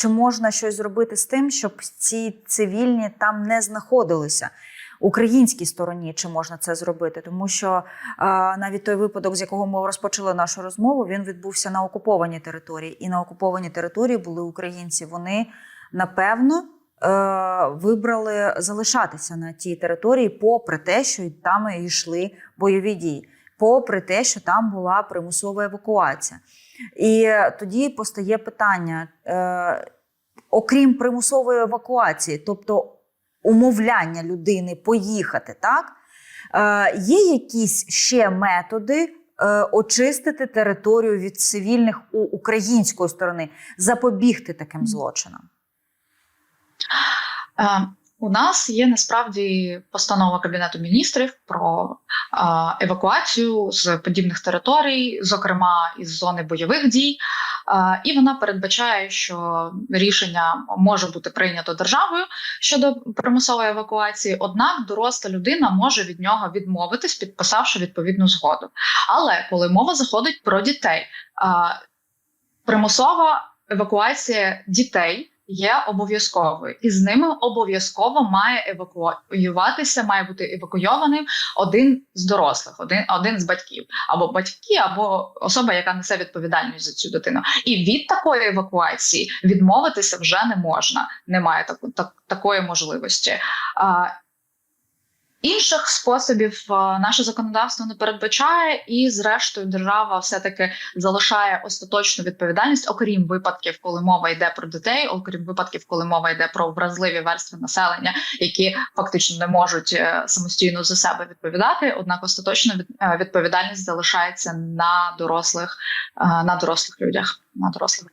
Чи можна щось зробити з тим, щоб ці цивільні там не знаходилися? Українській стороні чи можна це зробити, тому що е, навіть той випадок, з якого ми розпочали нашу розмову, він відбувся на окупованій території, і на окупованій території були українці. Вони напевно е, вибрали залишатися на тій території, попри те, що там і йшли бойові дії, попри те, що там була примусова евакуація. І тоді постає питання: е, окрім примусової евакуації, тобто умовляння людини поїхати, так? Е, є якісь ще методи е, очистити територію від цивільних у української сторони, запобігти таким злочинам? У нас є насправді постанова Кабінету міністрів про евакуацію з подібних територій, зокрема із зони бойових дій. І вона передбачає, що рішення може бути прийнято державою щодо примусової евакуації. Однак доросла людина може від нього відмовитись, підписавши відповідну згоду. Але коли мова заходить про дітей, примусова евакуація дітей є обов'язковою, і з ними обов'язково має евакуюватися, має бути евакуйованим один з дорослих, один, один з батьків, або батьки, або особа, яка несе відповідальність за цю дитину. І від такої евакуації відмовитися вже не можна. Немає так, так, такої можливості. А, Інших способів наше законодавство не передбачає, і зрештою держава все таки залишає остаточну відповідальність, окрім випадків, коли мова йде про дітей, окрім випадків, коли мова йде про вразливі верстви населення, які фактично не можуть е, самостійно за себе відповідати. Однак остаточна е, відповідальність залишається на дорослих, е, на дорослих людях, на дорослих